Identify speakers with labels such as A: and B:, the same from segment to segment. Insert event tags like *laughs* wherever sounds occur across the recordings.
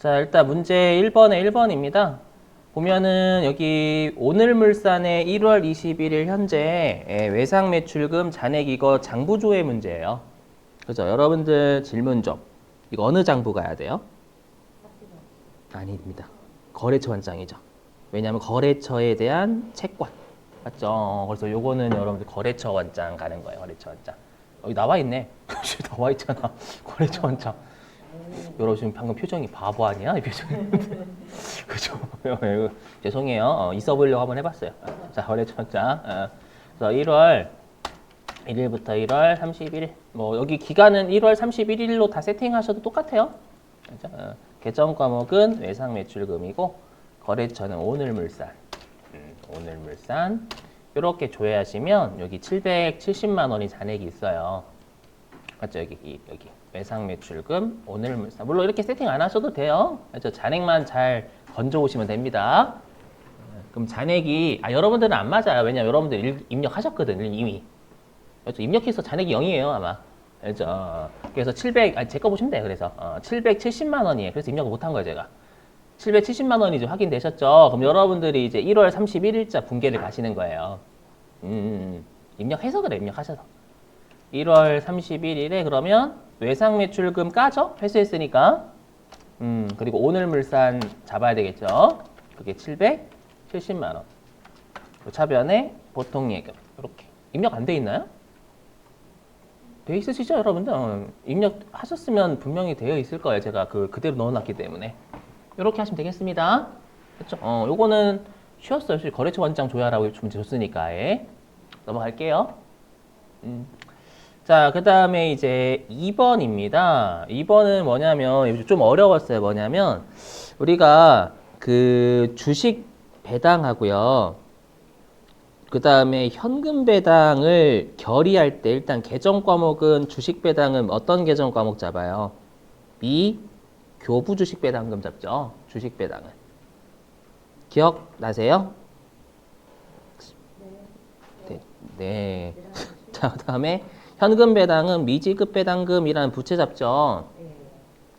A: 자, 일단 문제 1번에 1번입니다. 보면은 여기 오늘 물산의 1월 21일 현재 예, 외상 매출금 잔액 이거 장부조회 문제예요. 그죠? 여러분들 질문 좀. 이거 어느 장부 가야 돼요? 아닙니다. 거래처 원장이죠. 왜냐하면 거래처에 대한 채권. 맞죠? 그래서 요거는 여러분들 거래처 원장 가는 거예요. 거래처 원장. 여기 나와 있네. *laughs* 나와 있잖아. 거래처 원장. 여러분 지금 방금 표정이 바보 아니야? 이 표정이. *laughs* 그죠? 이거 죄송해요. 어, 있어 보이려고 한번 해봤어요. 자, 거래처 원장. 어, 그래서 1월 1일부터 1월 31일. 뭐 여기 기간은 1월 31일로 다 세팅하셔도 똑같아요. 그죠? 어, 계정 과목은 외상 매출금이고 거래처는 오늘 물산. 음, 오늘 물산. 이렇게 조회하시면 여기 770만 원이 잔액이 있어요. 맞죠? 여기 이- 여기 외상 매출금 오늘 물산. 물론 이렇게 세팅 안 하셔도 돼요. 그죠? 잔액만 잘 건져 오시면 됩니다. 어, 그럼 잔액이 아 여러분들은 안 맞아요. 왜냐 면 여러분들 일- 입력하셨거든 이미. 그렇죠? 입력해서 잔액이 0이에요 아마. 그렇죠? 그래서 700, 아니 제거 보시면 돼요. 그래서 어, 770만 원이에요. 그래서 입력을 못한 거예요 제가. 770만 원이 이제 확인되셨죠? 그럼 여러분들이 이제 1월 31일자 분계를 가시는 거예요. 음, 음, 음. 입력해서 그래 입력하셔서. 1월 31일에 그러면 외상 매출금 까죠? 회수했으니까. 음, 그리고 오늘 물산 잡아야 되겠죠? 그게 770만 원. 그 차변에 보통 예금. 이렇게. 입력 안 돼 있나요? 돼 있으시죠, 여러분들? 어, 입력하셨으면 분명히 되어 있을 거예요. 제가 그 그대로 넣어놨기 때문에. 이렇게 하시면 되겠습니다. 그렇죠? 어, 요거는 쉬웠어요. 거래처 원장 조회하라고 좀 줬으니까. 예. 넘어갈게요. 음. 자, 그 다음에 이제 2번입니다. 2번은 뭐냐면, 좀 어려웠어요. 뭐냐면, 우리가 그 주식 배당하고요. 그 다음에 현금 배당을 결의할 때 일단 계정 과목은 주식 배당은 어떤 계정 과목 잡아요? 미 교부 주식 배당금 잡죠. 주식 배당은. 기억나세요? 네. 네. *laughs* 자, 그 다음에 현금 배당은 미지급 배당금이라는 부채 잡죠.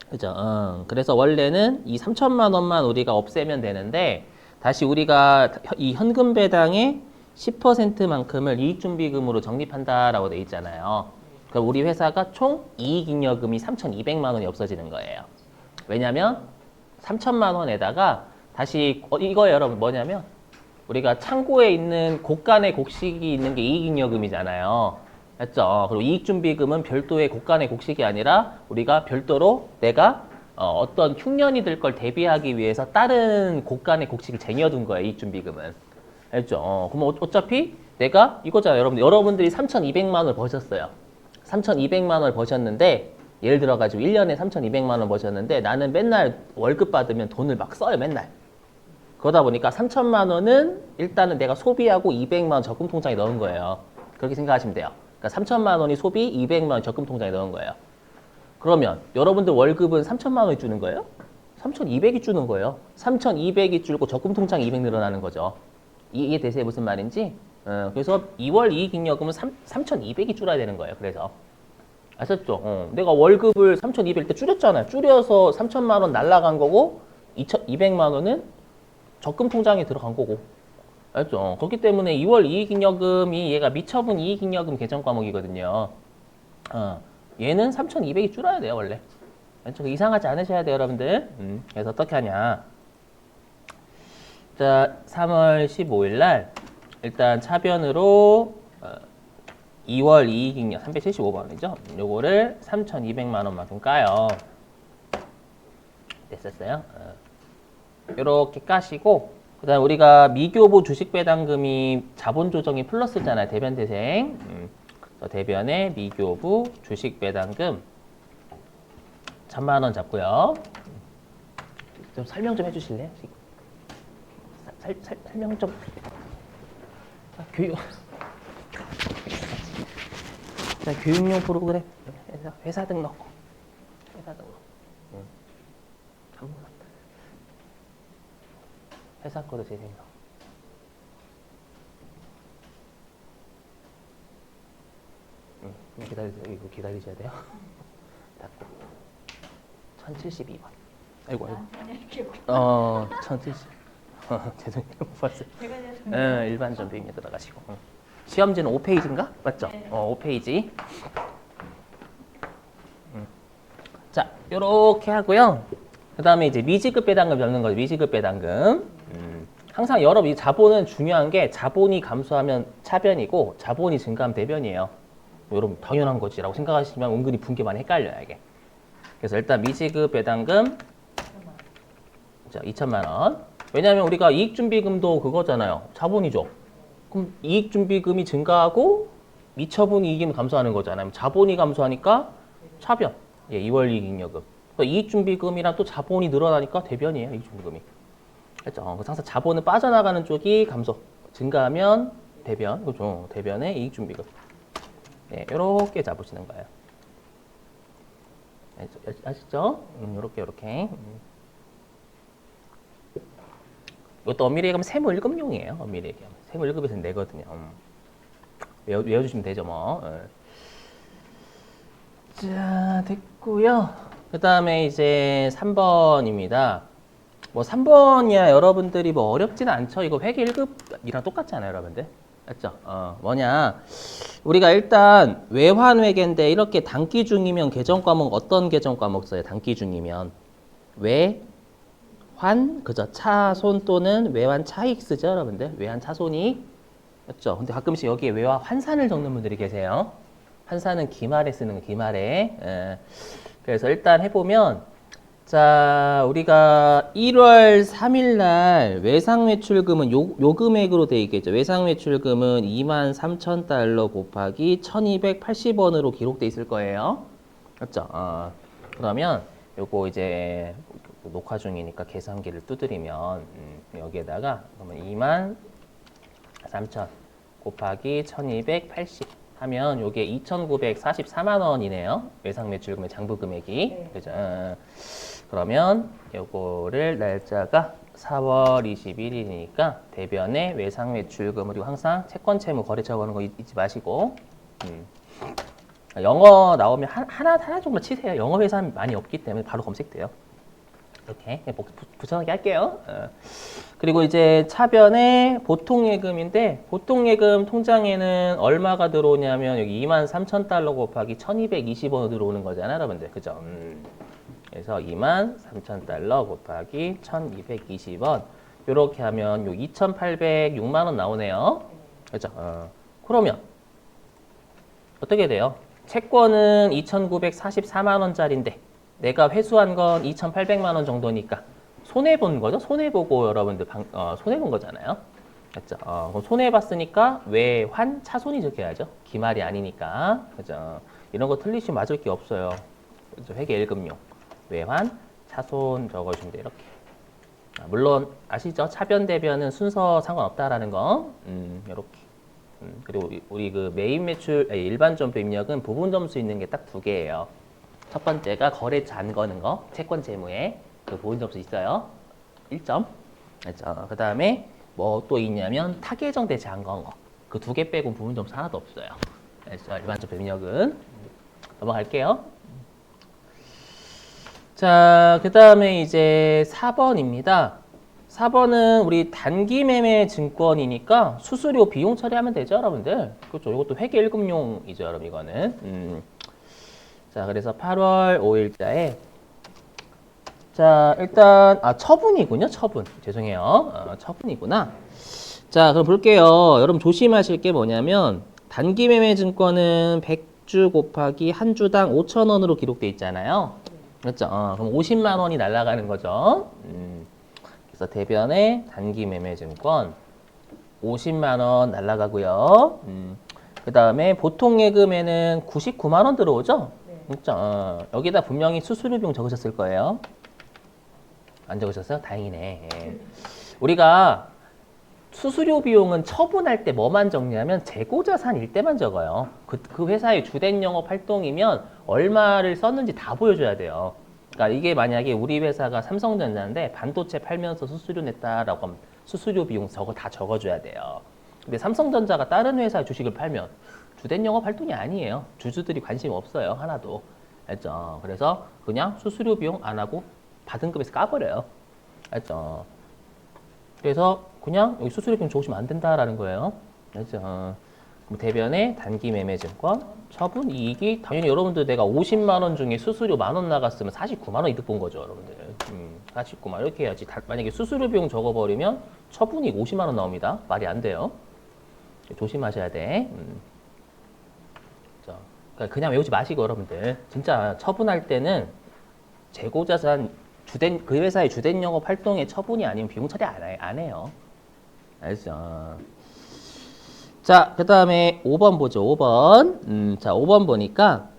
A: 그죠? 어, 그래서 원래는 이 3천만 원만 우리가 없애면 되는데 다시 우리가 이 현금 배당의 10%만큼을 이익준비금으로 적립한다라고 돼 있잖아요. 그럼 우리 회사가 총 이익잉여금이 3,200만 원이 없어지는 거예요. 왜냐면 3천만 원에다가 다시 어, 이거 여러분 뭐냐면 우리가 창고에 있는 곡간의 곡식이 있는 게 이익잉여금이잖아요. 맞죠? 그리고 이익준비금은 별도의 곡간의 곡식이 아니라 우리가 별도로 내가 어, 떤 흉년이 될 걸 대비하기 위해서 다른 곡간의 곡식을 쟁여둔 거예요. 이익준비금은. 알죠? 어, 그럼 어- 어차피 내가 이거잖아요. 여러분들. 여러분들이 3,200만 원을 버셨어요. 3,200만 원을 버셨는데 예를 들어 가지고 1년에 3,200만 원 버셨는데 나는 맨날 월급 받으면 돈을 막 써요. 맨날. 그러다 보니까 3천만 원은 일단은 내가 소비하고 200만 원 적금 통장에 넣은 거예요. 그렇게 생각하시면 돼요. 그러니까 3천만 원이 소비, 200만 원 적금 통장에 넣은 거예요. 그러면 여러분들 월급은 3천만 원이 주는 거예요? 3,200이 주는 거예요. 3,200이 줄고 적금 통장에 200 늘어나는 거죠. 이- 이해 되세요? 무슨 말인지? 어, 그래서 2월 이익잉여금은 3, 3,200이 줄어야 되는 거예요. 그래서. 아셨죠? 어, 내가 월급을 3,200일 때 줄였잖아요. 줄여서 3천만 원 날라간 거고 2,200만 원은 적금 통장에 들어간 거고. 알죠? 어, 그렇기 때문에 2월 이익잉여금이 얘가 미처분 이익잉여금 계정 과목이거든요. 어, 얘는 3,200이 줄어야 돼요, 원래. 알죠? 이상하지 않으셔야 돼요, 여러분들. 음, 그래서 어떻게 하냐. 자, 3월 15일 날 일단 차변으로 어, 2월 이익잉여 375번이죠. 요거를 3,200만 원만큼 까요. 됐었어요? 어. 이렇게 까시고 그다음 우리가 미교부 주식 배당금이 자본 조정이 플러스잖아요 대변 대생. 음, 대변에 미교부 주식 배당금 천만 원 잡고요. 좀 설명 좀 해주실래요? 설명 좀. 아, 교육. 자, 교육용 프로그램. 회사 등록. 회사 등록 음. 아무나 회사 거도 재생성. 응, 좀 기다리세요. 이거 기다리셔야 돼요. *laughs* 닫고. 1072번. 아이고 아이고.
B: 나한테 이렇게
A: 어, 천뜻이. *laughs* 어, 죄송해요. 못 봤어요.
B: 제가
A: 예, 일반 전빙에 들어가시고. 응. 시험지는 5페이지인가? 맞죠?
B: 네.
A: 어, 5페이지. 음. 자, 요렇게 하고요. 그 다음에 이제 미지급 배당금 잡는 거죠. 미지급 배당금. 음. 항상 여러분 이 자본은 중요한 게 자본이 감소하면 차변이고 자본이 증가하면 대변이에요. 뭐 여러분 당연한 거지라고 생각하시면 은근히 분개 많이 헷갈려요 이게. 그래서 일단 미지급 배당금 자 2천만 원. 왜냐하면 우리가 이익준비금도 그거잖아요. 자본이죠. 그럼 이익준비금이 증가하고 미처분 이익이 감소하는 거잖아요. 자본이 감소하니까 차변. 예, 2월 이익잉여금. 그러니까 이익준비금이랑 또 자본이 늘어나니까 대변이에요. 이익준비금이. 그렇죠. 어, 항상 자본은 빠져나가는 쪽이 감소. 증가하면 대변. 그죠. 대변의 이익 준비금. 네, 이렇게 잡으시는 거예요. 아시- 아시죠? 음, 요렇게 요렇게. 음. 이것도 엄밀히 얘기하면 세무 1급용이에요. 엄밀히 얘기하면. 세무 1급에서 내거든요. 음. 외워, 외워주시면 되죠, 뭐. 예. 자, 됐고요. 그 다음에 이제 3번입니다. 뭐 3번이야 여러분들이 뭐 어렵지는 않죠. 이거 회계 1급이랑 똑같잖아요, 여러분들. 맞죠? 어, 뭐냐. 우리가 일단 외환 회계인데 이렇게 단기 중이면 계정 과목 어떤 계정 과목 써요? 단기 중이면 외환 그죠 차손 또는 외환 차익 쓰죠 여러분들 외환 차손이 맞죠 근데 가끔씩 여기에 외환 환산을 적는 분들이 계세요 환산은 기말에 쓰는 거 기말에 예. 그래서 일단 해보면 자 우리가 1월 3일 날 외상 매출금은 요, 요 금액으로 돼 있겠죠. 외상 매출금은 2만 3천 달러 곱하기 1280원으로 기록돼 있을 거예요. 맞죠? 어, 그러면 요거 이제 녹화 중이니까 계산기를 두드리면 음, 여기에다가 그러면 2만 3천 곱하기 1280 하면 요게 2,944만 원이네요. 외상 매출금의 장부 금액이.
B: 네.
A: 그죠? 어, 그러면 요거를 날짜가 4월 21일이니까 대변에 외상 매출금 그리고 항상 채권 채무 거래처 거는 거 잊- 잊지 마시고 음. 영어 나오면 한- 하나 하나 정도 치세요. 영어 회사 많이 없기 때문에 바로 검색돼요. 이렇게 붙여넣기 할게요. 어. 그리고 이제 차변의 보통 예금인데 보통 예금 통장에는 얼마가 들어오냐면 여기 2만 3천 달러 곱하기 1,220원 들어오는 거잖아요, 여러분들. 그죠? 음. 그래서 2만 3천 달러 곱하기 1,220원 이렇게 하면 요 2,806만 원 나오네요. 그죠? 어. 그러면 어떻게 돼요? 채권은 2,944만 원짜리인데 내가 회수한 건 2,800만 원 정도니까 손해 본 거죠. 손해 보고 여러분들 방, 어, 손해 본 거잖아요. 맞죠? 어, 그럼 손해 봤으니까 외환 차손이 적혀야죠. 기말이 아니니까. 그죠? 이런 거 틀리시면 맞을 게 없어요. 그죠? 회계 1금용. 외환 차손 적어주면 돼 이렇게. 아, 물론 아시죠? 차변 대변은 순서 상관없다라는 거. 음, 이렇게. 음, 그리고 우리, 우리 그 메인 매출 아니, 일반 점수 입력은 부분 점수 있는 게 딱 두 개예요. 첫 번째가 거래 잔 거는 거, 채권 재무에 그 부분 점수 있어요. 1점. 그렇죠. 그 다음에 뭐 또 있냐면 타계정 대체 안건 거. 그 두 개 빼고 부분 점수 하나도 없어요. 그래서 일반 점수 입력은 넘어갈게요. 자, 그 다음에 이제 4번입니다. 4번은 우리 단기 매매 증권이니까 수수료 비용 처리하면 되죠, 여러분들. 그렇죠. 이것도 회계 1금용이죠, 여러분, 이거는. 음. 자, 그래서 8월 5일자에 자, 일단 아, 처분이군요. 처분. 죄송해요. 어, 처분이구나. 자, 그럼 볼게요. 여러분 조심하실 게 뭐냐면 단기 매매 증권은 100주 곱하기 한 주당 5천 원으로 기록돼 있잖아요. 그렇죠? 어, 그럼 50만 원이 날아가는 거죠. 음, 그래서 대변에 단기 매매 증권 50만 원 날아가고요. 음, 그 다음에 보통 예금에는 99만 원 들어오죠.
B: 네.
A: 그렇죠? 어, 여기다 분명히 수수료 비용 적으셨을 거예요. 안 적으셨어요? 다행이네. 예. 우리가 수수료 비용은 처분할 때 뭐만 적냐면 재고자산일 때만 적어요. 그, 그 회사의 주된 영업 활동이면 얼마를 썼는지 다 보여줘야 돼요. 그러니까 이게 만약에 우리 회사가 삼성전자인데 반도체 팔면서 수수료 냈다라고 하면 수수료 비용 저거 다 적어줘야 돼요. 근데 삼성전자가 다른 회사 주식을 팔면 주된 영업 활동이 아니에요. 주주들이 관심 없어요. 하나도. 알죠? 그래서 그냥 수수료 비용 안 하고 받은 금에서 까버려요. 알죠? 그래서 그냥 여기 수수료 비용 적으시면 안 된다라는 거예요. 알죠? 대변의 단기 매매 증권 처분 이익이 당연히 여러분들 내가 50만 원 중에 수수료 만 원 나갔으면 49만 원 이득 본 거죠, 여러분들. 음, 49만 원 이렇게 해야지. 다- 만약에 수수료 비용 적어 버리면 처분이 50만 원 나옵니다. 말이 안 돼요. 조심하셔야 돼. 음. 자, 그러니까 그냥 외우지 마시고 여러분들 진짜 처분할 때는 재고자산 주된 그 회사의 주된 영업 활동의 처분이 아니면 비용 처리 안, 해- 안 해요. 알죠? 자, 그 다음에 5번 보죠. 5번. 음, 자, 5번 보니까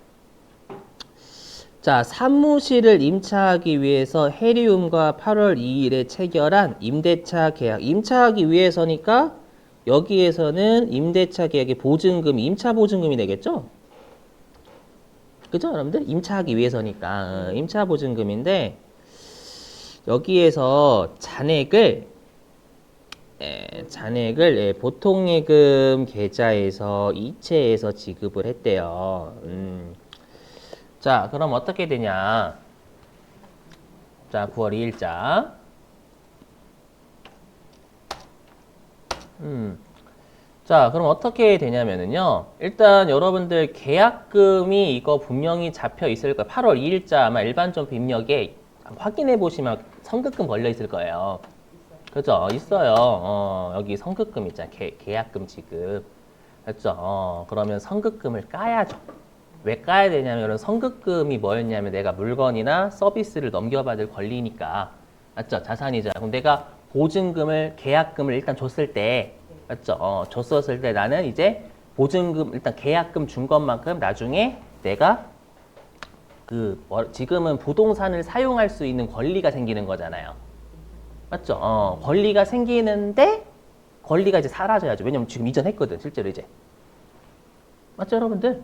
A: 자, 사무실을 임차하기 위해서 해리움과 8월 2일에 체결한 임대차 계약. 임차하기 위해서니까 여기에서는 임대차 계약의 보증금, 임차 보증금이 되겠죠? 그죠, 여러분들? 임차하기 위해서니까 어, 임차 보증금인데 여기에서 잔액을 예, 잔액을 예, 보통 예금 계좌에서 이체해서 지급을 했대요. 음. 자, 그럼 어떻게 되냐? 자, 9월 2일자. 음. 자, 그럼 어떻게 되냐면은요. 일단 여러분들 계약금이 이거 분명히 잡혀 있을 거예요. 8월 2일자 아마 일반점포 입력에 확인해 보시면 성급금 걸려 있을 거예요. 그죠? 있어요. 어, 여기 성급금 있잖아. 계, 계약금 지급. 그죠? 어, 그러면 성급금을 까야죠. 왜 까야 되냐면 이런 성급금이 뭐였냐면 내가 물건이나 서비스를 넘겨받을 권리니까. 맞죠? 자산이죠. 그럼 내가 보증금을, 계약금을 일단 줬을 때, 맞죠? 어, 줬었을 때 나는 이제 보증금, 일단 계약금 준 것만큼 나중에 내가 그, 뭐, 지금은 부동산을 사용할 수 있는 권리가 생기는 거잖아요. 맞죠? 어, 권리가 생기는데 권리가 이제 사라져야죠. 왜냐면 지금 이전했거든, 실제로 이제. 맞죠, 여러분들?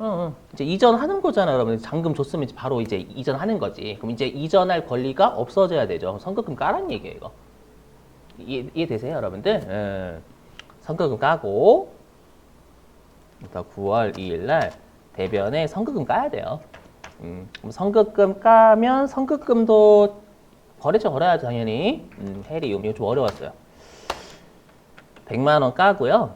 A: 어, 어. 이제 이전하는 거잖아, 여러분. 잔금 줬으면 이제 바로 이제 이전하는 거지. 그럼 이제 이전할 권리가 없어져야 되죠. 선급금 까라는 얘기예요, 이거. 이해, 이해 되세요, 여러분들? 예. 선급금 까고, 일단 9월 2일 날 대변에 선급금 까야 돼요. 음, 그럼 선급금 까면 선급금도 거래처 걸어야죠, 당연히. 음, 해리움, 이거 좀 어려웠어요. 100만 원 까고요.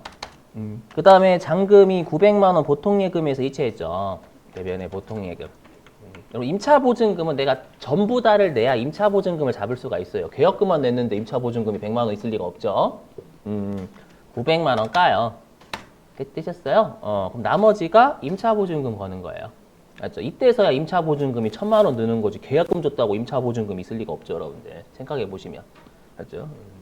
A: 음, 그 다음에 잔금이 900만 원 보통 예금에서 이체했죠. 대변의 보통 예금. 음, 여러분 임차 보증금은 내가 전부 다를 내야 임차 보증금을 잡을 수가 있어요. 계약금만 냈는데 임차 보증금이 100만 원 있을 리가 없죠. 음, 900만 원 까요. 됐- 되셨어요? 어, 그럼 나머지가 임차보증금 거는 거예요. 맞죠? 이때서야 임차보증금이 천만 원 느는 거지. 계약금 줬다고 임차보증금 있을 리가 없죠, 여러분들. 생각해 보시면. 맞죠? 음.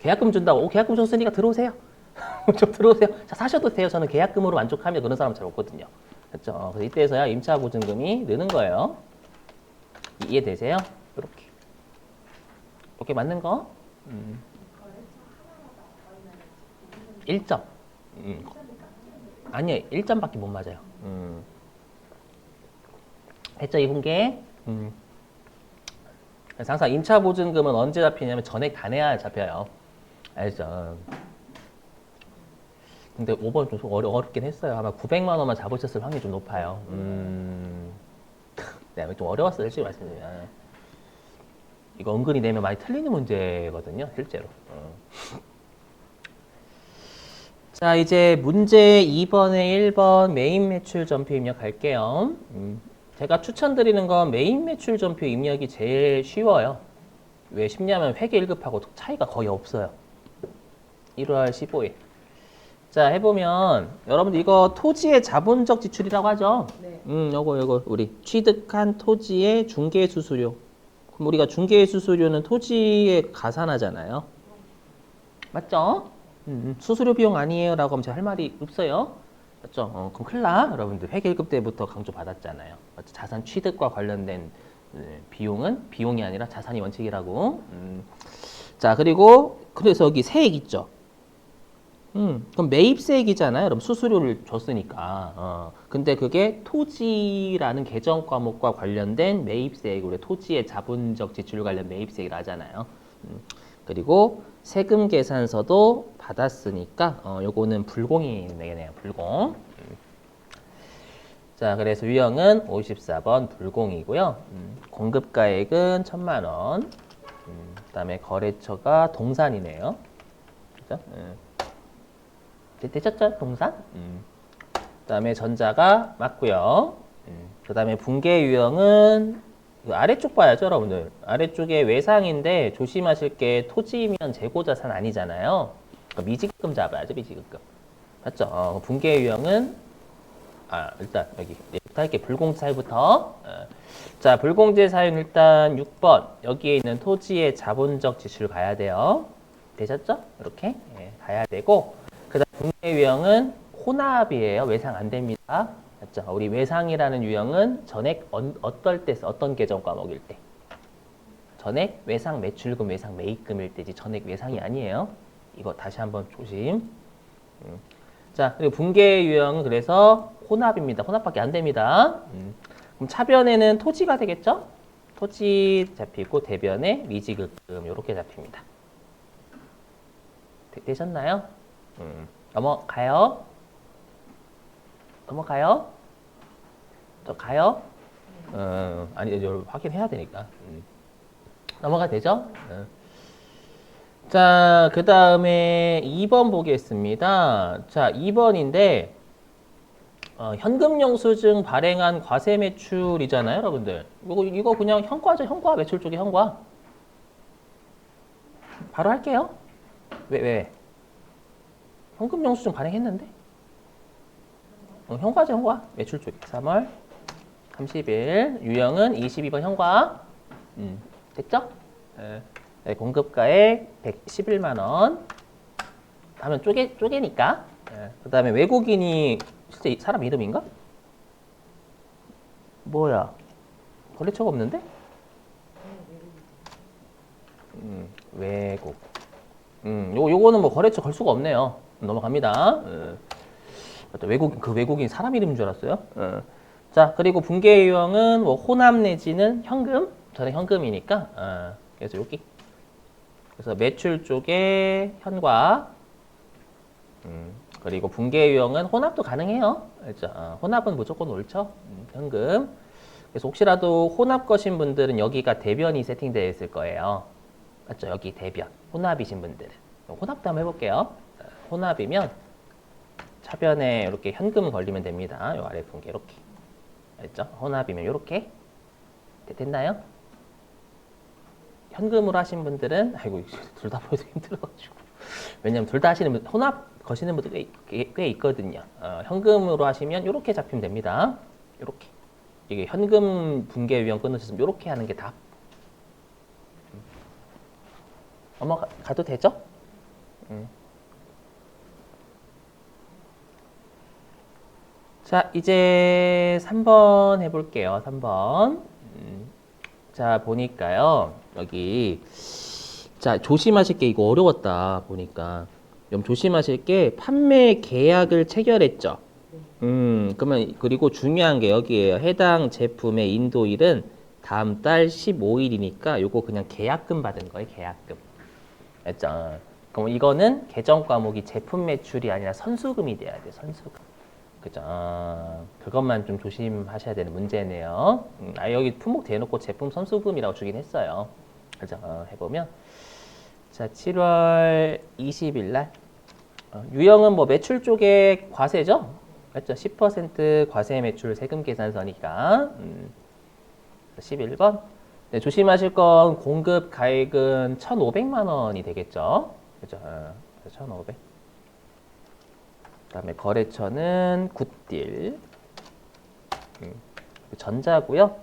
A: 계약금 준다고, 오, 계약금 줬으니까 들어오세요. *laughs* 좀 들어오세요. 자, 사셔도 돼요. 저는 계약금으로 만족하면 그런 사람 잘 없거든요. 그렇죠? 어, 그래서 이때서야 임차 보증금이 느는 거예요. 이- 이해되세요? 이렇게. 이렇게 맞는 거? 음. 1점. 음. 아니요, 1점밖에 못 맞아요. 음. 했죠, 이 분께? 음. 그래서 항상 임차 보증금은 언제 잡히냐면 전액 다 내야 잡혀요. 알죠? 근데 5번 좀 어려, 어렵긴 했어요. 아마 900만 원만 잡으셨을 확률이 좀 높아요. 음. *laughs* 네, 좀 어려웠어요, 솔직히 말씀드리면. 이거 은근히 내면 많이 틀리는 문제거든요, 실제로. 어. 자, 이제 문제 2번에 1번 메인 매출 전표 입력할게요. 음. 제가 추천드리는 건 메인 매출 전표 입력이 제일 쉬워요. 왜 쉽냐면 회계 1급하고 차이가 거의 없어요. 1월 15일. 자, 해보면 여러분들 이거 토지의 자본적 지출이라고 하죠?
B: 네.
A: 음, 요거 요거 우리 취득한 토지의 중개 수수료. 그럼 우리가 중개 수수료는 토지에 가산하잖아요. 맞죠? 음, 음, 수수료 비용 아니에요 라고 하면 제가 할 말이 없어요. 맞죠? 어, 그럼 큰일 나. 여러분들 회계 1급 때부터 강조 받았잖아요. 맞죠? 자산 취득과 관련된 네, 비용은 비용이 아니라 자산이 원칙이라고. 음. 자, 그리고 그래서 여기 세액 있죠. 음, 그럼 매입세액이잖아요. 그럼 수수료를 줬으니까. 어. 근데 그게 토지라는 계정 과목과 관련된 매입세액, 우리 토지의 자본적 지출 관련 매입세액을 하잖아요. 음. 그리고 세금 계산서도 받았으니까 어, 요거는 불공이 되겠네요. 불공. 음. 자, 그래서 유형은 54번 불공이고요. 음, 공급가액은 1천만 원. 음, 그다음에 거래처가 동산이네요. 그죠? 음. 되- 되셨죠? 동산? 음. 그다음에 전자가 맞고요. 음. 그다음에 붕괴 유형은 그 아래쪽 봐야죠, 여러분들. 아래쪽에 외상인데 조심하실 게 토지면 재고자산 아니잖아요. 그러니까 미지급금 잡아야죠, 미지급금. 맞죠? 어, 붕괴 유형은 아 일단 여기 할게 불공제 사유부터. 어. 자 불공제 사유는 일단 6번 여기에 있는 토지의 자본적 지출 가야 돼요. 되셨죠? 이렇게 예, 가야 되고 그다음 붕괴 유형은 혼합이에요. 외상 안 됩니다. 맞죠? 우리 외상이라는 유형은 전액 언- 어떨 때 써? 어떤 계정 과목일 때? 전액 외상 매출금 외상 매입금일 때지 전액 외상이 아니에요. 이거 다시 한번 조심. 음. 자 그리고 붕괴 유형은 그래서 혼합입니다. 혼합밖에 안 됩니다. 음. 그럼 차변에는 토지가 되겠죠? 토지 잡히고 대변에 미지급금 이렇게 잡힙니다. 되, 셨나요 음. 넘어가요. 넘어가요. 저 가요. 어, 아니 이제 확인해야 되니까. 음. 넘어가 되죠? 어. 자, 그 다음에 2번 보겠습니다. 자, 2번인데, 어, 현금 영수증 발행한 과세 매출이잖아요, 여러분들. 이거, 이거 그냥 현과죠, 현과. 매출 쪽에 현과. 바로 할게요. 왜, 왜? 현금 영수증 발행했는데? 어, 현과죠, 현과. 매출 쪽에. 3월 30일. 유형은 22번 현과. 음, 됐죠? 예. 네, 공급가액 111만 원. 하면 쪼개 쪼개니까. 예. 그다음에 외국인이 실제 이 사람 이름인가? 뭐야? 거래처가 없는데? 음, 외국. 음, 요 요거는 뭐 거래처 걸 수가 없네요. 넘어갑니다. 예. 또 외국 그 외국인 사람 이름인 줄 알았어요. 예. 자 그리고 붕괴 유형은 뭐 호남 내지는 현금 저는 현금이니까 어, 그래서 여기 그래서 매출 쪽에 현과 음, 그리고 붕괴 유형은 혼합도 가능해요. 알죠? 어, 혼합은 무조건 옳죠. 음, 현금. 그래서 혹시라도 혼합 거신 분들은 여기가 대변이 세팅되어 있을 거예요. 맞죠? 여기 대변. 혼합이신 분들은. 혼합도 한번 해볼게요. 어, 혼합이면 차변에 이렇게 현금 걸리면 됩니다. 요 아래 붕괴 이렇게. 알죠? 혼합이면 이렇게. 됐나요? 현금으로 하신 분들은 아이고 *laughs* 둘 다 보여도 힘들어가지고 왜냐면 둘 다 하시는 분 혼합 거시는 분들 꽤, 있거든요. 어, 현금으로 하시면 이렇게 잡히면 됩니다. 이렇게 이게 현금 붕괴 유형 끊으셨으면 이렇게 하는 게 답. 음. 넘어가도 되죠? 음. 자 이제 3번 해볼게요. 3번. 음. 자 보니까요 여기 자 조심하실 게 이거 어려웠다 보니까 좀 조심하실 게 판매 계약을 체결했죠. 음 그러면 그리고 중요한 게 여기에요. 해당 제품의 인도일은 다음 달 15일이니까 요거 그냥 계약금 받은 거예요. 계약금. 알죠? 그럼 이거는 계정 과목이 제품 매출이 아니라 선수금이 돼야 돼. 선수금. 그죠? 어, 그것만 좀 조심하셔야 되는 문제네요. 음, 아, 여기 품목 대놓고 제품 선수금이라고 주긴 했어요. 그죠? 어, 해보면. 자, 7월 20일 날. 어, 유형은 뭐 매출 쪽에 과세죠? 맞죠? 10% 과세 매출 세금 계산서니까. 음, 11번. 네, 조심하실 건 공급 가액은 1,500만 원이 되겠죠? 그죠? 어, 1,500. 그다음에 거래처는 굿딜 음, 전자고요.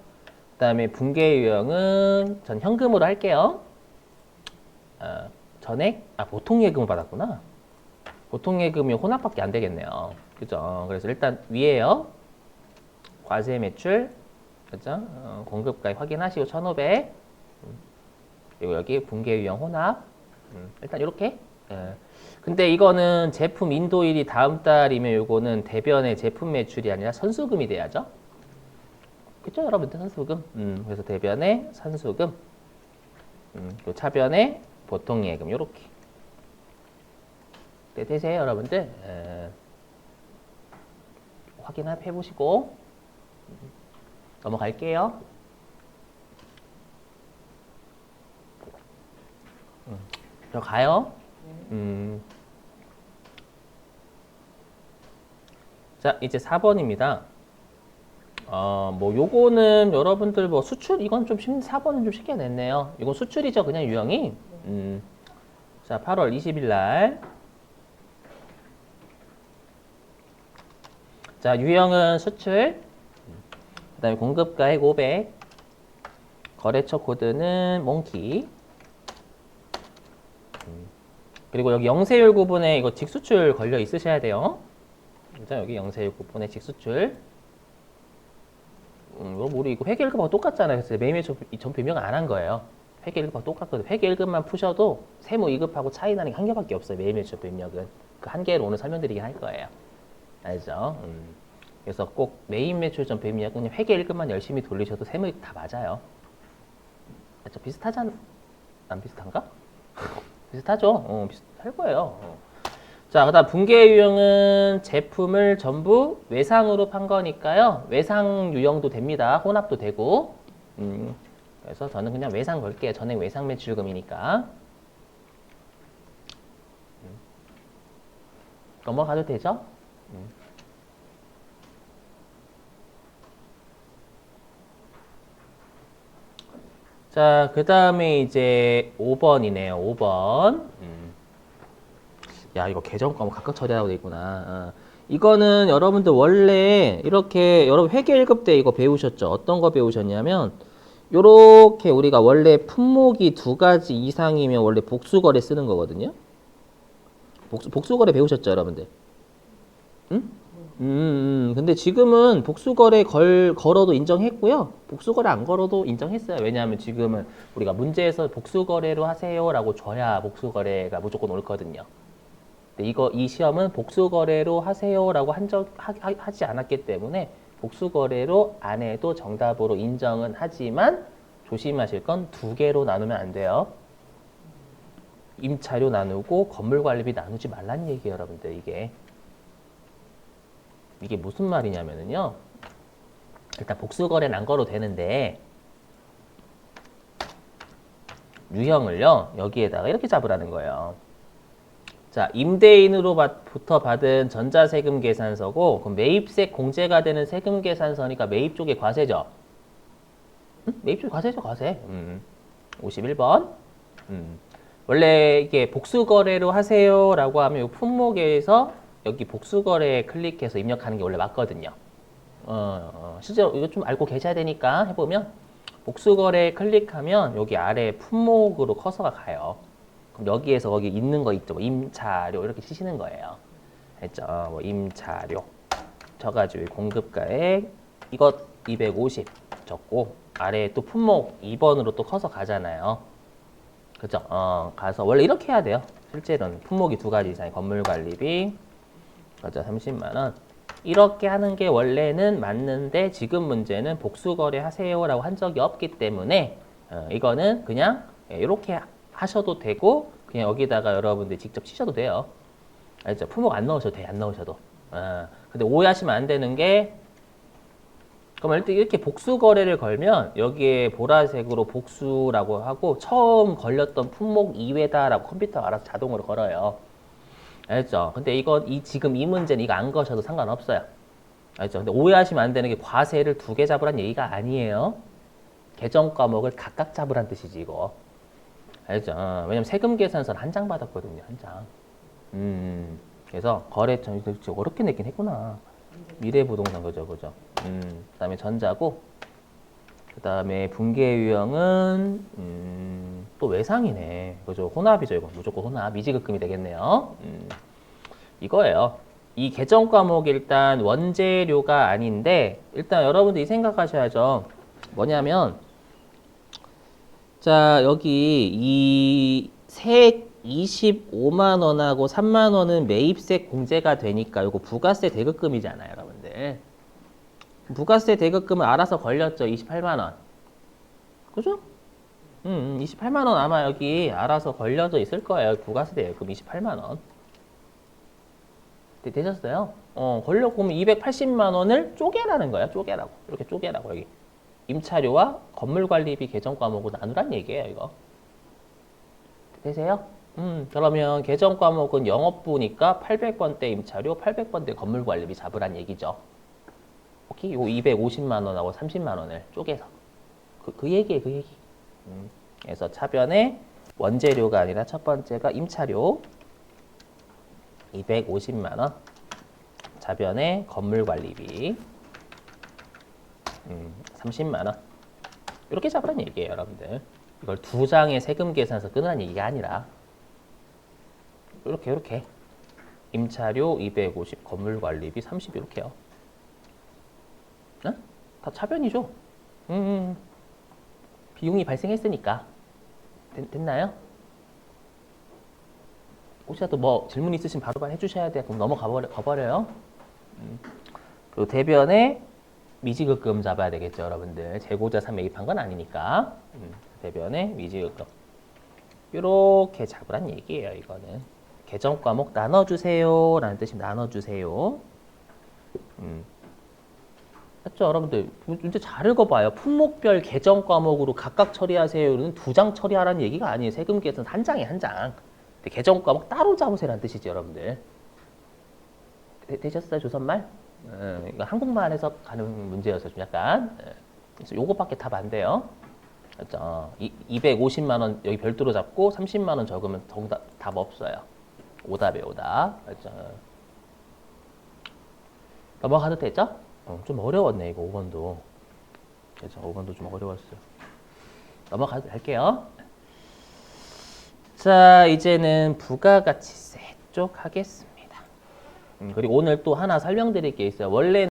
A: 그다음에 붕괴 유형은 전 현금으로 할게요. 아, 전액 아 보통 예금을 받았구나. 보통 예금이 혼합밖에 안 되겠네요. 그죠? 그래서 일단 위에요. 과세 매출 그죠? 어, 공급가액 확인하시고 1,500. 음, 그리고 여기 붕괴 유형 혼합. 음, 일단 이렇게. 예. 근데 이거는 제품 인도일이 다음 달이면 요거는 대변의 제품 매출이 아니라 선수금이 돼야죠. 그죠, 여러분들 선수금. 음, 그래서 대변의 선수금. 음, 또 차변의 보통 예금 요렇게. 네, 되세요, 여러분들. 에, 확인해 보시고 넘어갈게요. 음, 저 가요. 음. 자, 이제 4번입니다. 어, 뭐 요거는 여러분들 뭐 수출 이건 좀 쉽, 4번은 좀 쉽게 냈네요. 이거 수출이죠, 그냥 유형이. 음. 자, 8월 20일 날. 자, 유형은 수출. 그다음에 공급가액 500. 거래처 코드는 몽키. 음. 그리고 여기 영세율 구분에 이거 직수출 걸려 있으셔야 돼요. 자, 여기 영세율 구분에 직수출. 음, 이거 우리 이거 회계 1급하고 똑같잖아요. 그래서 전, 전 변경 안한 거예요. 회계 1급하고 똑같거든요. 회계 1급만 푸셔도 세무 2급하고 차이 나는 게 한 개밖에 없어요. 매일매일 전 변경은. 그 한 개를 오늘 설명드리긴 할 거예요. 알죠? 음. 그래서 꼭 메인 매출 전 배미약 그냥 회계 1급만 열심히 돌리셔도 세무 2급 다 맞아요. 저 비슷하잖아. 안 비슷한가? 비슷하죠. 어, 비슷할 거예요. 어. 자, 그 다음 분계 유형은 제품을 전부 외상으로 판 거니까요. 외상 유형도 됩니다. 혼합도 되고. 음, 그래서 저는 그냥 외상 걸게요. 전액 외상 매출금이니까. 음. 넘어가도 되죠? 자, 그 다음에 이제 5번이네요. 5번. 음. 야, 이거 계정 과목 각각 처리하고 돼 있구나. 어. 이거는 여러분들 원래 이렇게 여러분 회계 1급 때 이거 배우셨죠? 어떤 거 배우셨냐면 요렇게 우리가 원래 품목이 두 가지 이상이면 원래 복수거래 쓰는 거거든요. 복수, 복수거래 배우셨죠, 여러분들? 응? 음, 음, 근데 지금은 복수거래 걸, 걸어도 인정했고요. 복수거래 안 걸어도 인정했어요. 왜냐하면 지금은 우리가 문제에서 복수거래로 하세요라고 줘야 복수거래가 무조건 옳거든요. 근데 이거 이 시험은 복수거래로 하세요라고 한적 하지 않았기 때문에 복수거래로 안 해도 정답으로 인정은 하지만 조심하실 건 두 개로 나누면 안 돼요. 임차료 나누고 건물 관리비 나누지 말란 얘기예요, 여러분들 이게. 이게 무슨 말이냐면은요. 일단 복수거래는 안 걸어도 되는데 유형을요 여기에다가 이렇게 잡으라는 거예요. 자 임대인으로부터 받은 전자세금 계산서고 그럼 매입세 공제가 되는 세금 계산서니까 매입 쪽에 과세죠. 응? 매입 쪽에 과세죠 과세. 음. 51번. 음. 원래 이게 복수거래로 하세요라고 하면 이 품목에서 여기 복수거래 클릭해서 입력하는 게 원래 맞거든요. 어, 어, 실제로 이거 좀 알고 계셔야 되니까 해보면 복수거래 클릭하면 여기 아래 품목으로 커서가 가요. 그럼 여기에서 거기 있는 거 있죠. 뭐 임차료 이렇게 치시는 거예요. 했죠. 뭐 임차료 쳐가지고 공급가액 이것 250 적고 아래에 또 품목 2번으로 또 커서 가잖아요. 그죠? 어, 가서 원래 이렇게 해야 돼요. 실제로는 품목이 두 가지 이상의 건물 관리비 맞아 30만 원 이렇게 하는 게 원래는 맞는데 지금 문제는 복수 거래 하세요라고 한 적이 없기 때문에 어, 이거는 그냥 이렇게 하셔도 되고 그냥 여기다가 여러분들 직접 치셔도 돼요. 알죠? 품목 안 넣으셔도 돼, 안 넣으셔도. 어, 근데 오해하시면 안 되는 게 그럼 일단 이렇게 복수 거래를 걸면 여기에 보라색으로 복수라고 하고 처음 걸렸던 품목 이외다라고 컴퓨터가 알아서 자동으로 걸어요. 알죠? 근데 이거 이 지금 이 문제는 이거 안 거셔도 상관없어요. 알죠? 근데 오해하시면 안 되는 게 과세를 두 개 잡으란 얘기가 아니에요. 계정 과목을 각각 잡으란 뜻이지 이거. 알죠? 어, 왜냐면 세금 계산서는 한 장 받았거든요, 한 장. 음, 그래서 거래처 어렵게 내긴 했구나. 미래부동산 그죠, 그죠. 음, 그다음에 전자고, 그 다음에 분계 유형은 음, 또 외상이네. 그죠? 혼합이죠, 이거 무조건 혼합. 미지급금이 되겠네요. 음, 이거예요. 이 계정 과목 일단 원재료가 아닌데 일단 여러분들이 생각하셔야죠. 뭐냐면 자, 여기 이 세 25만 원하고 3만 원은 매입세 공제가 되니까 이거 부가세 대급금이잖아요, 여러분들. 부가세 대급금은 알아서 걸렸죠, 28만 원. 그죠? 음, 28만 원 아마 여기 알아서 걸려져 있을 거예요. 부가세 대급금 28만 원. 되, 되셨어요? 어, 걸렸고 280만 원을 쪼개라는 거야, 쪼개라고. 이렇게 쪼개라고 여기. 임차료와 건물관리비 개정 과목을 나누란 얘기예요, 이거. 되세요? 음, 그러면 개정 과목은 영업부니까 800번대 임차료, 800번대 건물관리비 잡으란 얘기죠. 오케이? 요 250만 원하고 30만 원을 쪼개서. 그, 그 얘기예요, 그 얘기. 음, 그래서 차변에 원재료가 아니라 첫 번째가 임차료 250만 원. 자변에 건물 관리비 음, 30만 원. 이렇게 잡으란 얘기예요, 여러분들. 이걸 두 장의 세금 계산서 끊으란 얘기가 아니라 이렇게 이렇게 임차료 250, 건물 관리비 30 이렇게요. 어? 다 차변이죠. 음, 비용이 발생했으니까 됐, 됐나요? 혹시라도 뭐 질문 있으시면 바로바로 해주셔야 돼요. 그럼 넘어가 버려, 가버려요. 음. 그리고 대변에 미지급금 잡아야 되겠죠, 여러분들. 재고자산 매입한 건 아니니까. 음. 대변에 미지급금. 이렇게 잡으란 얘기예요, 이거는. 개정 과목 나눠주세요. 라는 뜻이 나눠주세요. 음. 맞죠, 여러분들? 문제 잘 읽어봐요. 품목별 개정 과목으로 각각 처리하세요는 두 장 처리하라는 얘기가 아니에요. 세금 계산 한 장에 한 장. 근데 개정 과목 따로 잡으세요라는 뜻이죠, 여러분들. 되, 되셨어요, 조선말? 음, 이거 한국말에서 가는 문제여서 좀 약간 예. 그래서 요거밖에 답 안 돼요. 이, 250만 원 여기 별도로 잡고 30만 원 적으면 정답 답 없어요. 오답에 오답. 그렇죠? 넘어가도 되죠? 어, 좀 어려웠네 이거 5번도. 그렇죠? 5번도 좀 어려웠어요. 넘어가도 할게요. 자, 이제는 부가가치세 쪽 하겠습니다. 음, 그리고 오늘 또 하나 설명드릴 게 있어요. 원래